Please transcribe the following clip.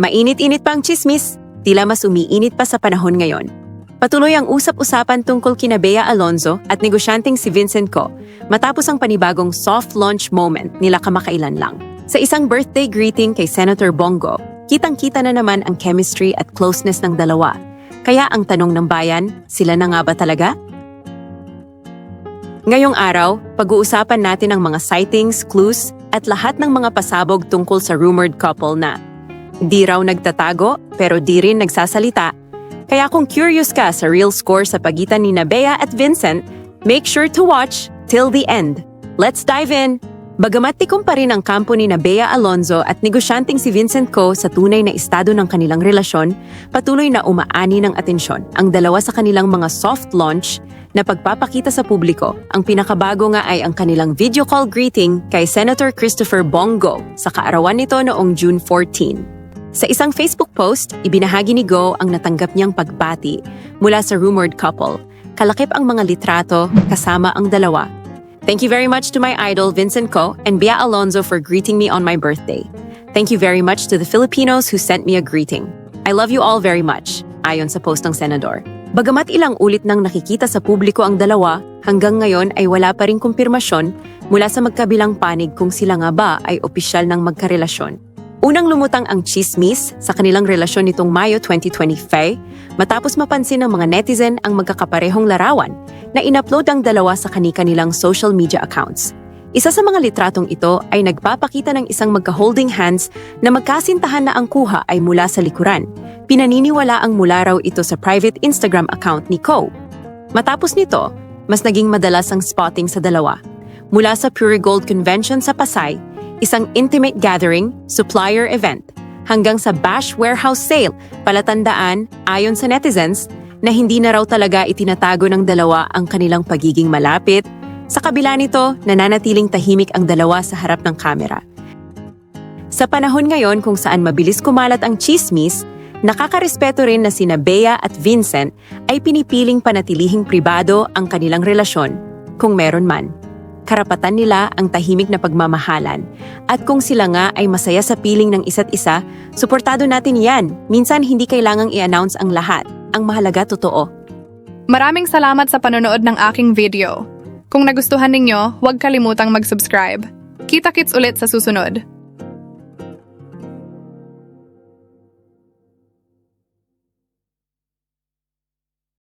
Mainit-init pa ang chismis, tila mas umiinit pa sa panahon ngayon. Patuloy ang usap-usapan tungkol kina Bea Alonzo at negosyanteng si Vincent Co matapos ang panibagong soft launch moment nila kamakailan lang. Sa isang birthday greeting kay Senator Bongo, kitang-kita na naman ang chemistry at closeness ng dalawa. Kaya ang tanong ng bayan, sila na nga ba talaga? Ngayong araw, pag-uusapan natin ang mga sightings, clues, at lahat ng mga pasabog tungkol sa rumored couple na di raw nagtatago pero di rin nagsasalita. Kaya kung curious ka sa real score sa pagitan ni Bea at Vincent, make sure to watch till the end. Let's dive in! Bagamat tikom pa rin ang kampo ni Bea Alonzo at negosyanteng si Vincent Co sa tunay na estado ng kanilang relasyon, patuloy na umaani ng atensyon ang dalawa sa kanilang mga soft launch na pagpapakita sa publiko. Ang pinakabago nga ay ang kanilang video call greeting kay Senator Christopher Bongo sa kaarawan nito noong June 14. Sa isang Facebook post, ibinahagi ni Go ang natanggap niyang pagbati mula sa rumored couple. Kalakip ang mga litrato kasama ang dalawa. Thank you very much to my idol Vincent Co and Bea Alonzo for greeting me on my birthday. Thank you very much to the Filipinos who sent me a greeting. I love you all very much, ayon sa post ng senador. Bagamat ilang ulit nang nakikita sa publiko ang dalawa, hanggang ngayon ay wala pa rin kumpirmasyon mula sa magkabilang panig kung sila nga ba ay opisyal ng magkarelasyon. Unang lumutang ang chismis sa kanilang relasyon nitong Mayo 2025 matapos mapansin ng mga netizen ang magkakaparehong larawan na inupload ang dalawa sa kani-kanilang social media accounts. Isa sa mga litratong ito ay nagpapakita ng isang magka-holding hands na magkasintahan na ang kuha ay mula sa likuran. Pinaniniwala ang mula raw ito sa private Instagram account ni Ko. Matapos nito, mas naging madalas ang spotting sa dalawa. Mula sa Pure Gold Convention sa Pasay, isang intimate gathering, supplier event, hanggang sa Bash Warehouse Sale, palatandaan, ayon sa netizens, na hindi na raw talaga itinatago ng dalawa ang kanilang pagiging malapit. Sa kabila nito, nananatiling tahimik ang dalawa sa harap ng kamera. Sa panahon ngayon kung saan mabilis kumalat ang chismis, nakakarespeto rin na sina Bea at Vincent ay pinipiling panatilihing pribado ang kanilang relasyon, kung meron man. Karapatan nila ang tahimik na pagmamahalan. At kung sila nga ay masaya sa piling ng isa't isa, suportado natin yan. Minsan hindi kailangang i-announce ang lahat. Ang mahalaga totoo. Maraming salamat sa panonood ng aking video. Kung nagustuhan ninyo, huwag kalimutang mag-subscribe. Kita-kits ulit sa susunod.